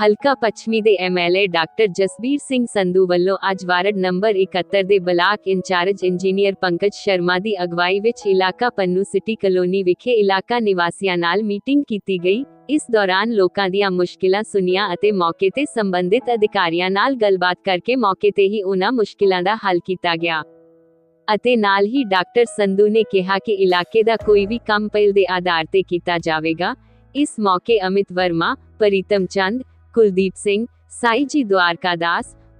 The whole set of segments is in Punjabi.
ਹਲਕਾ ਪੱਛਮੀ ਦੇ ਐਮਐਲਏ ਡਾਕਟਰ ਜਸਬੀਰ ਸਿੰਘ ਸੰਧੂ ਵੱਲੋਂ ਅੱਜ ਵਾਰਡ ਨੰਬਰ 71 ਦੇ block incharge engineer Pankaj Sharma ਦੀ ਅਗਵਾਈ ਵਿੱਚ ਇਲਾਕਾ ਪੰਨੂ ਸਿਟੀ ਕਲੋਨੀ ਵਿਖੇ ਇਲਾਕਾ ਨਿਵਾਸੀਆਂ ਨਾਲ ਮੀਟਿੰਗ ਕੀਤੀ ਗਈ। ਇਸ ਦੌਰਾਨ ਲੋਕਾਂ ਦੀਆਂ ਮੁਸ਼ਕਿਲਾਂ ਸੁਣੀਆਂ ਅਤੇ ਮੌਕੇ ਤੇ ਸੰਬੰਧਿਤ ਅਧਿਕਾਰੀਆਂ ਨਾਲ ਗੱਲਬਾਤ ਕਰਕੇ ਮੌਕੇ ਤੇ ਹੀ ਉਹਨਾਂ ਮੁਸ਼ਕਿਲਾਂ ਦਾ ਹੱਲ ਕੀਤਾ ਗਿਆ। ਅਤੇ ਨਾਲ ਹੀ ਡਾਕਟਰ ਸੰਧੂ ਨੇ ਕਿਹਾ ਕਿ ਇਲਾਕੇ ਦਾ ਕੋਈ ਵੀ ਕੰਮ ਪਹਿਲ ਦੇ ਆਧਾਰ ਤੇ ਕੀਤਾ ਜਾਵੇਗਾ। ਇਸ ਮੌਕੇ ਅਮਿਤ ਵਰਮਾ, ਪ੍ਰੀਤਮ ਚੰਦ ਕੁਲਦੀਪ ਸਿੰਘ, ਸਾਈ ਜੀ ਦਵਾਰਕਾ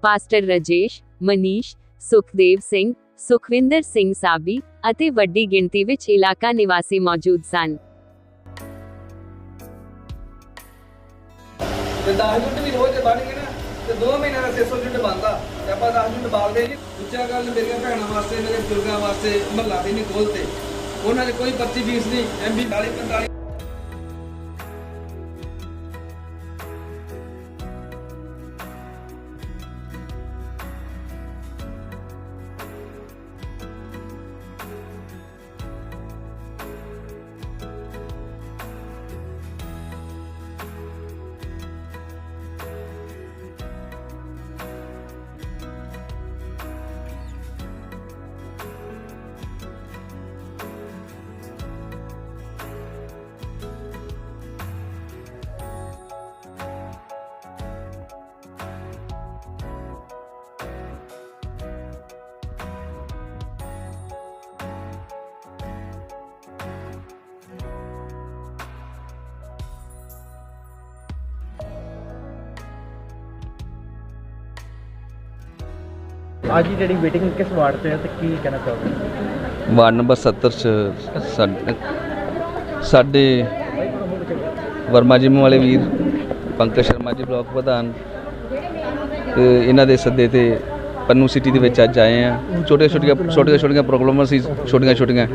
ਪਾਸਟਰ ਰਜੇਸ਼, ਮਨੀਸ਼, ਸੁਖਦੇਵ ਸਿੰਘ, ਸੁਖਵਿੰਦਰ ਸਿੰਘ ਸਾਬੀ ਅਤੇ ਵੱਡੀ ਗਿਣਤੀ ਵਿੱਚ ਇਲਾਕਾ ਨਿਵਾਸੀ ਮੌਜੂਦ ਸਨ। ਤੇ 10 ਯੂਨਿਟ ਵੀ ਰੋਜ਼ ਦੇ ਬਣ ਗਏ ਨਾ, ਤੇ 2 ਮਹੀਨਿਆਂ ਦਾ 600 ਯੂਨਿਟ ਬਣਦਾ। ਤੇ ਆਪਾਂ 10 ਯੂਨਿਟ ਬਾਲਦੇ ਜੀ। ਦੂਜਾ ਗੱਲ ਮੇਰੀਆਂ ਭੈਣਾਂ ਵਾਸਤੇ, ਮੇਰੇ ਬਜ਼ੁਰਗਾਂ ਵਾਸਤੇ, ਮਹੱਲਾ ਦੇ ਨਹੀਂ ਖੋਲਤੇ ਉਹਨਾਂ ਦੇ ਕੋਈ ਪਰਚੀ ਫੀਸ ਨਹੀਂ ਐਮਬੀ 40 45 ਅੱਜ ਦੀ ਜਿਹੜੀ ਮੀਟਿੰਗ ਕਿਸ ਵਾਰਡ ਤੇ ਹੈ ਤੇ ਕੀ ਕਹਿਣਾ ਚਾਹੋਗੇ? ਵਾਰਡ ਨੰਬਰ 70 ਚ ਸਾਡੇ- ਵਰਮਾ ਜਿਮ ਵਾਲੇ ਵੀਰ, ਪੰਕਜ ਸ਼ਰਮਾ ਜੀ, ਬਲਾਕ ਪ੍ਰਧਾਨ ਇਹਨਾਂ ਦੇ ਸੱਦੇ ਤੇ ਪੰਨੂ ਸਿਟੀ ਦੇ ਵਿੱਚ ਅੱਜ ਆਏ ਆ। ਛੋਟੇ ਛੋਟੀਆਂ ਛੋਟੀਆਂ ਛੋਟੀਆਂ ਪ੍ਰੋਬਲਮਾਂ ਸੀ ਛੋਟੀਆਂ ਛੋਟੀਆਂ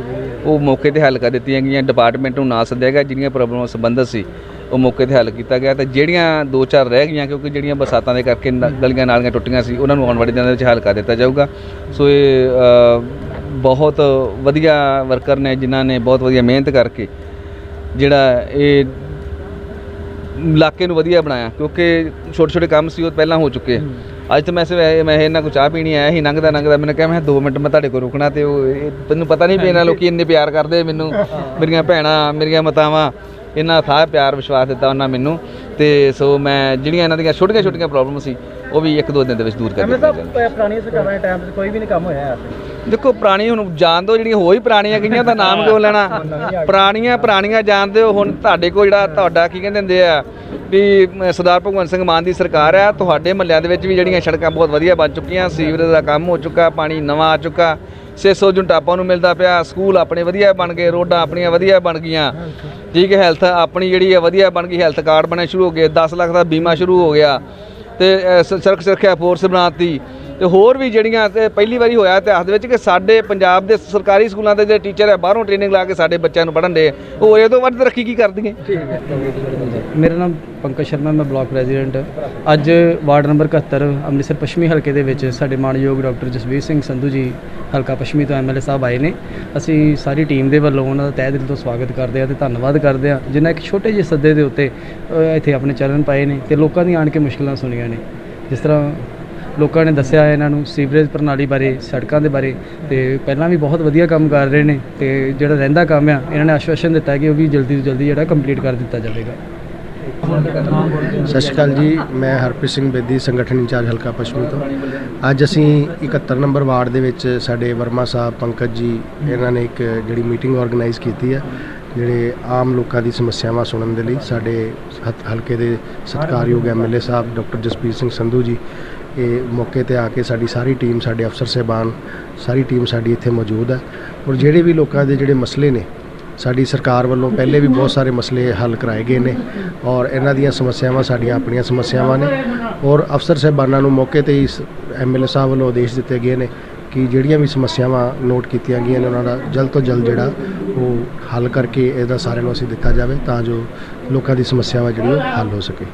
ਉਹ ਮੌਕੇ ਤੇ ਹੱਲ ਕਰ ਦਿੱਤੀਆਂ ਗਈਆਂ। ਡਿਪਾਰਟਮੈਂਟ ਨੂੰ ਨਾ ਸੱਦਿਆ ਗਿਆ ਜਿਹੜੀਆਂ ਪ੍ਰੋਬਲਮਾਂ ਸੰਬੰਧਿਤ ਸੀ। ਉਹ ਮੌਕੇ ਤੇ ਹੱਲ ਕੀਤਾ ਗਿਆ ਤੇ ਜਿਹੜੀਆਂ ਦੋ ਚਾਰ ਰਹਿ ਗਈਆਂ ਕਿਉਂਕਿ ਜਿਹੜੀਆਂ ਬਰਸਾਤਾਂ ਦੇ ਕਰਕੇ ਨ- ਗਲੀਆਂ ਨਾਲੀਆਂ ਟੁੱਟੀਆਂ ਸੀ ਉਹਨਾਂ ਨੂੰ ਆਉਣ ਵਾਲੇ ਦਿਨਾਂ ਦੇ ਵਿੱਚ ਹੱਲ ਕਰ ਦਿੱਤਾ ਜਾਊਗਾ। ਸੋ ਇਹ ਅ, ਬਹੁਤ ਵਧੀਆ ਵਰਕਰ ਨੇ ਜਿਨ੍ਹਾਂ ਨੇ ਬਹੁਤ ਵਧੀਆ ਮਿਹਨਤ ਕਰਕੇ ਜਿਹੜਾ ਇਹ ਇਲਾਕੇ ਨੂੰ ਵਧੀਆ ਬਣਾਇਆ ਕਿਉਂਕਿ ਛੋਟੇ ਛੋਟੇ ਕੰਮ ਸੀ ਉਹ ਪਹਿਲਾਂ ਹੋ ਚੁੱਕੇ ਅੱਜ ਤਾਂ ਮੈਂ ਸਿਰਫ ਮੈਂ ਇਹਨਾਂ ਕੋ ਚਾਹ ਪੀਣੀ ਆਇਆ ਸੀ ਲੰਘਦਾ ਲੰਘਦਾ ਮੈਨੂੰ ਕਿਹਾ ਮੈਂ 2 ਮਿੰਟ ਮੈਂ ਤੁਹਾਡੇ ਕੋਲ ਰੁਕਣਾ ਤੇ ਉਹ ਇਹ- ਤੈਨੂੰ ਪਤਾ ਨਹੀਂ ਵੀ ਇਹਨਾਂ ਲੋਕੀ ਇੰਨੇ ਪਿਆਰ ਕਰਦੇ ਮੈਨੂੰ ਮੇਰੀਆਂ ਭੈਣਾਂ ਮੇਰੀਆਂ ਮਾਤਾਵਾਂ। ਇਹਨਾਂ ਥਾਂ ਪਿਆਰ ਵਿਸ਼ਵਾਸ ਦਿੱਤਾ ਉਹਨਾਂ ਮੈਨੂੰ ਤੇ ਸੋ ਮੈਂ ਜਿਹੜੀਆਂ ਇਹਨਾਂ ਦੀਆਂ ਛੋਟੀਆਂ ਛੋਟੀਆਂ ਪ੍ਰੋਬਲਮ ਸੀ ਉਹ ਵੀ ਇੱਕ ਦੋ ਦਿਨ ਦੇ ਵਿੱਚ ਦੂਰ ਕਰ ਦਿੱਤੀਆਂ। ਪ- ਪੁਰਾਣੀਆਂ ਸਰਕਾਰਾਂ ਦੇ ਟਾਈਮ 'ਚ ਕੋਈ ਵੀ ਨਹੀਂ ਕੰਮ ਹੋਇਆ ਹੈ ਦੇਖੋ ਪੁਰਾਣੀ ਹੁਣ ਜਾਣ ਦੋ ਜਿਹੜੀਆਂ ਹੋ ਹੀ ਪੁਰਾਣੀਆਂ ਗਈਆਂ ਤਾਂ ਨਾਮ ਕਿਉਂ ਲੈਣਾ? ਪੁਰਾਣੀਆਂ ਪੁਰਾਣੀਆਂ ਜਾਣਦੇ ਹੋ ਹੁਣ ਤੁਹਾਡੇ ਕੋਲ ਜਿਹੜਾ ਤੁਹਾਡਾ ਕੀ ਕਹਿੰਦੇ ਹੁੰਦੇ ਆ ਵੀ ਸਰਦਾਰ ਭਗਵੰਤ ਸਿੰਘ ਮਾਨ ਦੀ ਸਰਕਾਰ ਆ। ਤੁਹਾਡੇ ਮਹੱਲਿਆਂ ਦੇ ਵਿੱਚ ਵੀ ਜਿਹੜੀਆਂ ਸੜਕਾਂ ਬਹੁਤ ਵਧੀਆ ਬਣ ਚੁੱਕੀਆਂ, ਸੀਵਰੇਜ ਦਾ ਕੰਮ ਹੋ ਚੁੱਕਾ, ਪਾਣੀ ਨਵਾਂ ਆ ਚੁੱਕਾ 600 ਜੁਨ ਟਾਪਾਂ ਨੂੰ ਮਿਲਦਾ ਪਿਆ, ਸਕੂਲ ਆਪਣੇ ਵਧੀਆ ਬਣ ਗਏ, ਰੋਡਾਂ ਆਪਣੀਆਂ ਵਧੀਆ ਬਣ ਗਈਆਂ। ਠੀਕ ਹੈ, ਹੈਲਥ ਆਪਣੀ ਜਿਹੜੀ ਹੈ ਵਧੀਆ ਬਣ ਗਈ, ਹੈਲਥ ਕਾਰਡ ਬਣੇ ਸ਼ੁਰੂ ਹੋ ਗਏ 10 ਲੱਖ ਦਾ ਬੀਮਾ ਸ਼ੁਰੂ ਹੋ ਗਿਆ। ਤੇ ਸੜਕ ਸੁਰੱਖਿਆ ਫੋਰਸ ਬਣਾਤੀ। ਤੇ ਹੋਰ ਵੀ ਜਿਹੜੀਆਂ ਤੇ ਪਹਿਲੀ ਵਾਰੀ ਹੋਇਆ ਇਤਿਹਾਸ ਦੇ ਵਿੱਚ ਕਿ ਸਾਡੇ ਪੰਜਾਬ ਦੇ ਸਰਕਾਰੀ ਸਕੂਲਾਂ ਦੇ ਜਿਹੜੇ ਟੀਚਰ ਹੈ ਬਾਹਰੋਂ ਟ੍ਰੇਨਿੰਗ ਲਾ ਕੇ ਸਾਡੇ ਬੱਚਿਆਂ ਨੂੰ ਪੜ੍ਹਨ ਦੇ ਉਹ ਇਹ ਤੋਂ ਵੱਧ ਤਰੱਕੀ ਕੀ ਕਰਦੀਆਂ ਮੇਰਾ ਨਾਮ ਪੰਕਜ ਸ਼ਰਮਾ ਮੈਂ ਬਲਾਕ ਪ੍ਰੈਜ਼ੀਡੈਂਟ। ਅੱਜ ਵਾਰਡ ਨੰਬਰ 71 ਅੰਮ੍ਰਿਤਸਰ ਪੱਛਮੀ ਹਲਕੇ ਦੇ ਵਿੱਚ ਸਾਡੇ ਮਾਨਯੋਗ ਡਾਕਟਰ ਜਸਵੀਰ ਸਿੰਘ ਸੰਧੂ ਜੀ ਹਲਕਾ ਪੱਛਮੀ ਤੋਂ ਐਮਐਲਏ ਸਾਹਿਬ ਆਏ ਨੇ। ਅਸੀਂ ਸਾਰੀ ਟੀਮ ਦੇ ਵੱਲੋਂ ਉਹਨਾਂ ਦਾ ਤਹਿ ਦਿਲ ਤੋਂ ਸਵਾਗਤ ਕਰਦੇ ਹਾਂ ਤੇ ਧੰਨਵਾਦ ਕਰਦੇ ਹਾਂ ਜਿਨ੍ਹਾਂ ਇੱਕ ਛੋਟੇ ਜਿਹੇ ਸੱਦੇ ਦੇ ਉੱਤੇ ਇੱਥੇ ਆਪਣੇ ਚਰਨ ਪਾਏ ਨੇ ਤੇ ਲੋਕਾਂ ਦੀਆਂ ਆਣ ਕੇ ਮੁਸ਼ਕਲਾਂ ਸੁਣੀਆਂ ਨੇ। ਜਿਸ ਤਰ੍ਹਾਂ ਲੋਕਾਂ ਨੇ ਦੱਸਿਆ ਹੈ ਇਹਨਾਂ ਨੂੰ ਸੀਵਰੇਜ ਪ੍ਰਣਾਲੀ ਬਾਰੇ, ਸੜਕਾਂ ਦੇ ਬਾਰੇ ਤੇ ਪਹਿਲਾਂ ਵੀ ਬਹੁਤ ਵਧੀਆ ਕੰਮ ਕਰ ਰਹੇ ਨੇ ਤੇ ਜਿਹੜਾ ਰਹਿੰਦਾ ਕੰਮ ਆ, ਇਹਨਾਂ ਨੇ ਆਸ਼ਵਾਸਨ ਦਿੱਤਾ ਕਿ ਉਹ ਵੀ ਜਲਦੀ ਤੋਂ ਜਲਦੀ ਜਿਹੜਾ ਕੰਪਲੀਟ ਕਰ ਦਿੱਤਾ ਜਾਵੇਗਾ। ਸਤਿ ਸ਼੍ਰੀ ਅਕਾਲ ਜੀ, ਮੈਂ ਹਰਪ੍ਰੀਤ ਸਿੰਘ ਬੇਦੀ, ਸੰਗਠਨ ਇੰਚਾਰਜ ਹਲਕਾ ਪੱਛਮੀ ਤੋਂ। ਅੱਜ ਅਸੀਂ 71 ਨੰਬਰ ਵਾਰਡ ਦੇ ਵਿੱਚ ਸਾਡੇ ਵਰਮਾ ਸਾਹਿਬ, ਪੰਕਜ ਜੀ, ਇਹਨਾਂ ਨੇ ਇੱਕ ਜਿਹੜੀ ਮੀਟਿੰਗ ਆਰਗੇਨਾਈਜ਼ ਕੀਤੀ ਹੈ, ਜਿਹੜੇ ਆਮ ਲੋਕਾਂ ਦੀ ਸਮੱਸਿਆਵਾਂ ਸੁਣਨ ਦੇ ਲਈ ਸਾਡੇ ਹਤ- ਹਲਕੇ ਦੇ ਸਤਿਕਾਰਯੋਗ ਐਮਐਲਏ ਸਾਹਿਬ, ਡਾਕਟਰ ਜਸਪੀਰ ਸਿੰਘ ਸੰਧੂ ਜੀ ਇਹ ਮੌਕੇ ਤੇ ਆ ਕੇ ਸਾਡੀ ਸਾਰੀ ਟੀਮ, ਸਾਡੇ ਅਫਸਰ ਸਹਿਬਾਨ, ਸਾਰੀ ਟੀਮ ਸਾਡੀ ਇੱਥੇ ਮੌਜੂਦ ਹੈ। ਔਰ ਜਿਹੜੇ ਵੀ ਲੋਕਾਂ ਦੇ ਜਿਹੜੇ ਮਸਲੇ ਨੇ, ਸਾਡੀ ਸਰਕਾਰ ਵੱਲੋਂ ਪਹਿਲੇ ਵੀ ਬਹੁਤ ਸਾਰੇ ਮਸਲੇ ਹੱਲ ਕਰਾਏ ਗਏ ਨੇ ਔਰ ਇਹਨਾਂ ਦੀਆਂ ਸਮੱਸਿਆਵਾਂ ਸਾਡੀਆਂ ਆਪਣੀਆਂ ਸਮੱਸਿਆਵਾਂ ਨੇ। ਔਰ ਅਫਸਰ ਸਾਹਿਬਾਨਾਂ ਨੂੰ ਮੌਕੇ ਤੇ ਹੀ ਐਮਐਲਏ ਸਾਹਿਬ ਵੱਲੋਂ ਆਦੇਸ਼ ਦਿੱਤੇ ਗਏ ਨੇ ਕਿ ਜਿਹੜੀਆਂ ਵੀ ਸਮੱਸਿਆਵਾਂ ਨੋਟ ਕੀਤੀਆਂ ਗਈਆਂ ਨੇ, ਉਹਨਾਂ ਦਾ ਜਲਦ ਤੋਂ ਜਲਦ ਜਿਹੜਾ ਉਹ ਹੱਲ ਕਰਕੇ ਇਹਦਾ ਸਾਰਿਆਂ ਨੂੰ ਅਸੀਂ ਦਿੱਤਾ ਜਾਵੇ ਤਾਂ ਜੋ ਲੋਕਾਂ ਦੀ ਸਮੱਸਿਆਵਾਂ ਜਿਹੜੀਆਂ ਉਹ ਹੱਲ ਹੋ ਸਕੇ।